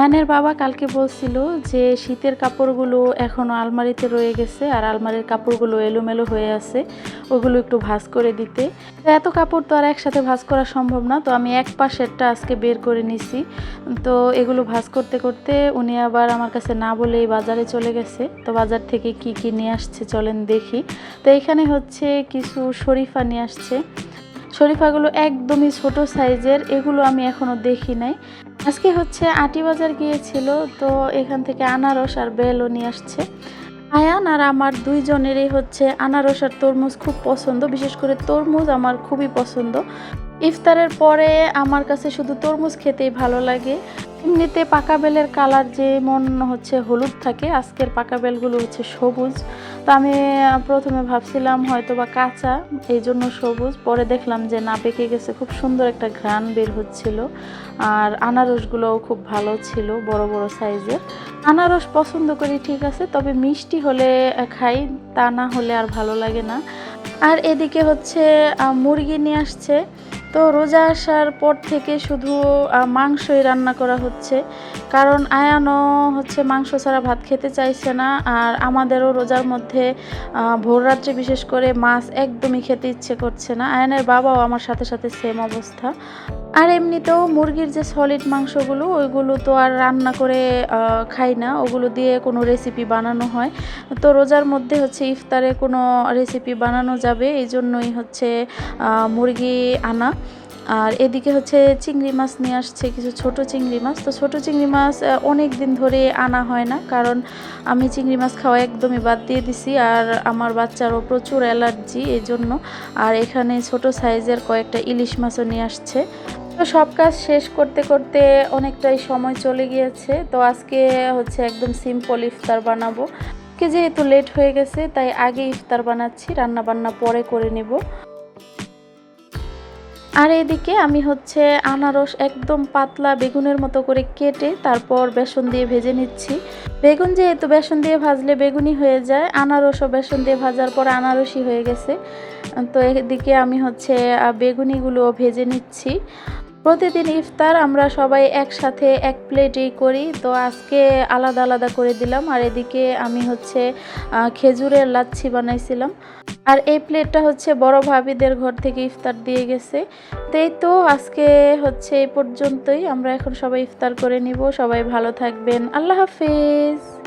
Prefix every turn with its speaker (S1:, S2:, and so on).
S1: আয়নের বাবা কালকে বলছিল যে শীতের কাপড়গুলো এখনও আলমারিতে রয়ে গেছে আর আলমারির কাপড়গুলো এলোমেলো হয়ে আছে, ওগুলো একটু ভাঁজ করে দিতে। এত কাপড় তো আর একসাথে ভাঁজ করা সম্ভব না, তো আমি এক পাশেরটা আজকে বের করে নিছি। তো এগুলো ভাঁজ করতে করতে উনি আবার আমার কাছে না বলেই বাজারে চলে গেছে। তো বাজার থেকে কি কি নিয়ে আসছে চলেন দেখি। তো এখানে হচ্ছে কিছু শরীফা নিয়ে আসছে। শরীফাগুলো একদমই ছোট সাইজের, এগুলো আমি এখনও দেখি নাই। আজকে হচ্ছে আটি বাজার গিয়েছিল, তো এখান থেকে আনারস আর বেলও নিয়ে আসছে। আয়ান আর আমার দুইজনেরই হচ্ছে আনারস আর তরমুজ খুব পছন্দ, বিশেষ করে তরমুজ আমার খুবই পছন্দ। ইফতারের পরে আমার কাছে শুধু তরমুজ খেতেই ভালো লাগে। এমনিতে পাকা বেলের কালার যেমন হচ্ছে হলুদ থাকে, আজকের পাকা বেলগুলো হচ্ছে সবুজ। তো আমি প্রথমে ভাবছিলাম হয়তো বা কাঁচা, এই জন্য সবুজ। পরে দেখলাম যে না, পেকে গেছে, খুব সুন্দর একটা ঘ্রাণ বের হচ্ছিল। আর আনারসগুলোও খুব ভালো ছিল, বড় বড় সাইজের। আনারস পছন্দ করি, ঠিক আছে, তবে মিষ্টি হলে খাই, তা না হলে আর ভালো লাগে না। আর এদিকে হচ্ছে মুরগি নিয়ে আসছে। তো রোজা আসার পর থেকে শুধু মাংসই রান্না করা হচ্ছে। কারণ আয়ানও হচ্ছে মাংস ছাড়া ভাত খেতে চাইছে না। আর আমাদেরও রোজার মধ্যে ভোর রাত্রে বিশেষ করে মাছ একদমই খেতে ইচ্ছে করছে না। আয়ানের বাবাও আমার সাথে সাথে সেম অবস্থা। আর এমনিতেও মুরগির যে সলিড মাংসগুলো, ওইগুলো তো আর রান্না করে খাই না। ওগুলো দিয়ে কোনো রেসিপি বানানো হয়। তো রোজার মধ্যে হচ্ছে ইফতারে কোনো রেসিপি বানানো যাবে। এই জন্যই হচ্ছে মুরগি আনা। আর এদিকে হচ্ছে চিংড়ি মাছ নিয়ে আসছে, কিছু ছোট চিংড়ি মাছ। তো ছোট চিংড়ি মাছ অনেক দিন ধরে আনা হয় না, কারণ আমি চিংড়ি মাছ খাওয়া একদমই বাদ দিয়ে দিছি আর আমার বাচ্চারও প্রচুর অ্যালার্জি এই জন্য আর এখানে ছোট সাইজের কয়েকটা ইলিশ মাছও নিয়ে আসছে। তো সব কাজ শেষ করতে করতে অনেকটাই সময় চলে গিয়েছে। তো আজকে হচ্ছে একদম সিম্পল ইফতার বানাবো। আজকে যেহেতু লেট হয়ে গেছে, তাই আগে ইফতার বানাচ্ছি রান্না বান্না পরে করে নেব। আর এদিকে আমি হচ্ছে আনারস একদম পাতলা বেগুনের মতো করে কেটে তারপর বেসন দিয়ে ভেজে নিচ্ছি। বেগুন যেহেতু বেসন দিয়ে ভাজলে বেগুনি হয়ে যায়, আনারসও বেসন দিয়ে ভাজার পর আনারসই হয়ে গেছে। তো এদিকে আমি হচ্ছে বেগুনিগুলো ভেজে নিচ্ছি। প্রতিদিন ইফতার আমরা সবাই একসাথে এক প্লেটেই করি, তো আজকে আলাদা আলাদা করে দিলাম। আর এদিকে আমি হচ্ছে খেজুরের লাচ্ছি বানাইছিলাম। আর এই প্লেটটা হচ্ছে বড় ভাবিদের ঘর থেকে ইফতার দিয়ে গেছে। তাই তো আজকে হচ্ছে এই পর্যন্তই। আমরা এখন সবাই ইফতার করে নিব। সবাই ভালো থাকবেন। আল্লাহ হাফিজ।